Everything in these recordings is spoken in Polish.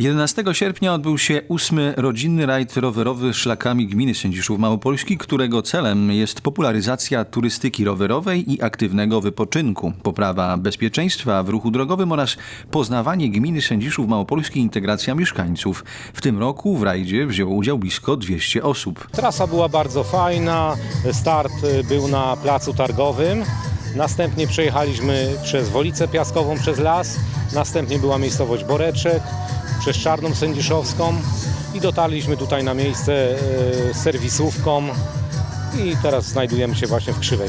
11 sierpnia odbył się ósmy rodzinny rajd rowerowy szlakami gminy Sędziszów Małopolski, którego celem jest popularyzacja turystyki rowerowej i aktywnego wypoczynku, poprawa bezpieczeństwa w ruchu drogowym oraz poznawanie gminy Sędziszów Małopolski i integracja mieszkańców. W tym roku w rajdzie wzięło udział blisko 200 osób. Trasa była bardzo fajna. Start y, był na placu targowym. Następnie przejechaliśmy przez Wolicę Piaskową, przez las. Następnie była miejscowość Boreczek, przez Czarną Sędziszowską i dotarliśmy tutaj na miejsce z serwisówką i teraz znajdujemy się właśnie w Krzywej.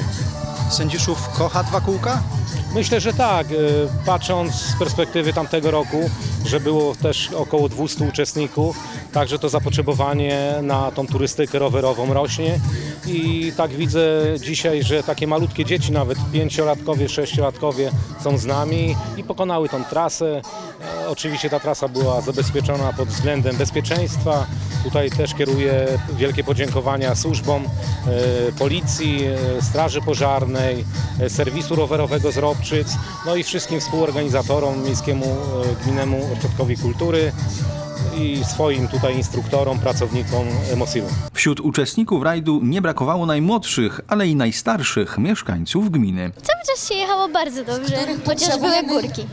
Sędziszów kocha dwa kółka? Myślę, że tak. y, Patrząc z perspektywy tamtego roku, że było też około 200 uczestników, także to zapotrzebowanie na tą turystykę rowerową rośnie i tak widzę dzisiaj, że takie malutkie dzieci, nawet pięciolatkowie, sześciolatkowie są z nami i pokonały tą trasę. E, Oczywiście ta trasa była zabezpieczona pod względem bezpieczeństwa. Tutaj też kieruję wielkie podziękowania służbom e, policji, e, straży pożarnej, serwisu rowerowego z Robczyc, no i wszystkim współorganizatorom, Miejskiemu e, Gminnemu Ośrodkowi Kultury i swoim tutaj instruktorom, pracownikom Mosilu. Wśród uczestników rajdu nie brakowało najmłodszych, ale i najstarszych mieszkańców gminy. Cały czas się jechało bardzo dobrze, chociaż były górki.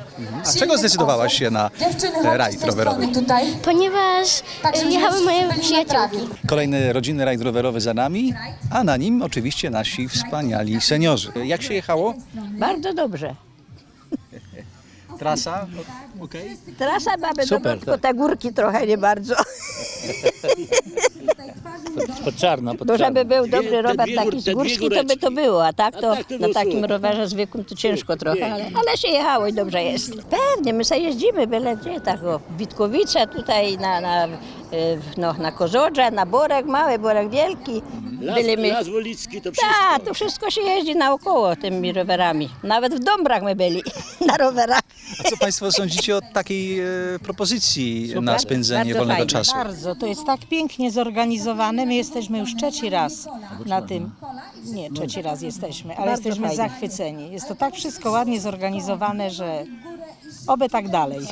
A czego zdecydowałaś się na rajd rowerowy? Ponieważ e, jechały moje przyjaciółki. Kolejny rodzinny rajd rowerowy za nami, a na nim oczywiście nasi wspaniali seniorzy. Jak się jechało? Bardzo dobrze. Trasa? Okej. Trasa mamy Super, dobra, tylko tak. te górki trochę nie bardzo. Pod czarno, pod Bo żeby czarno. był dobry te rower dwie taki z dwie górski, to by góreczki. to było, a tak A to tak to na było takim super. rowerze zwykłym to ciężko trochę, ale, ale się jechało i dobrze jest. Pewnie, my sobie jeździmy byle gdzie, tak o, w Witkowice tutaj na, na, y, no, na Kozodrze, na Borek Mały, Borek Wielki. Las, Byliśmy- las Wolicki to wszystko. Tak, to wszystko się jeździ naokoło tymi rowerami. Nawet w Dąbrach my byli na rowerach. A co Państwo sądzicie o takiej e, propozycji na spędzenie bardzo wolnego fajnie. czasu? Bardzo, to jest tak pięknie zorganizowane. My jesteśmy już trzeci raz na tym. Nie, trzeci raz jesteśmy, ale Bardzo jesteśmy fajnie. zachwyceni. Jest to tak wszystko ładnie zorganizowane, że oby tak dalej.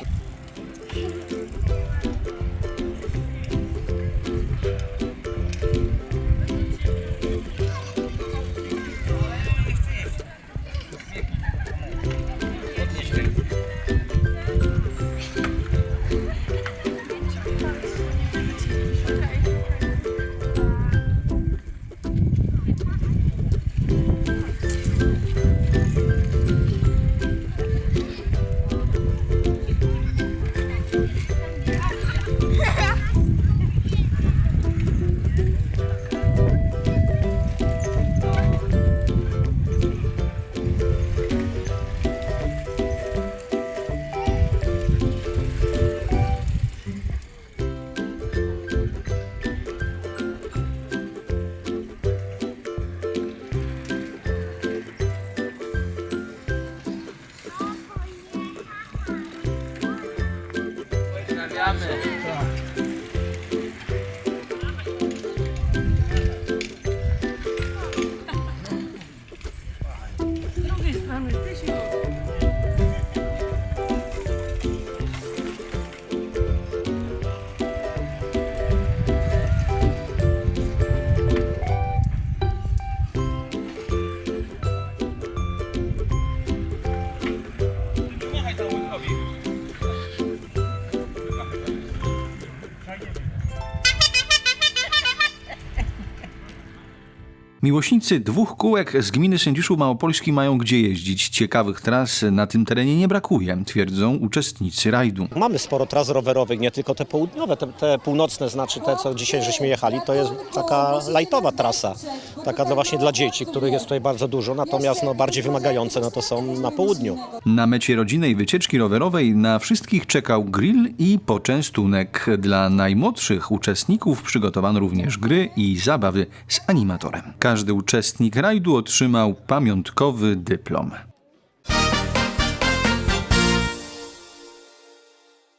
Miłośnicy dwóch kółek z gminy Sędziszów Małopolski mają gdzie jeździć. Ciekawych tras na tym terenie nie brakuje, twierdzą uczestnicy rajdu. Mamy sporo tras rowerowych, nie tylko te południowe, te, te północne, znaczy te, co dzisiaj żeśmy jechali, to jest taka lajtowa trasa, taka dla, właśnie dla dzieci, których jest tutaj bardzo dużo, natomiast no, bardziej wymagające no, to są na południu. Na mecie rodzinnej wycieczki rowerowej na wszystkich czekał grill i poczęstunek. Dla najmłodszych uczestników przygotowano również gry i zabawy z animatorem. Każdy uczestnik rajdu otrzymał pamiątkowy dyplom.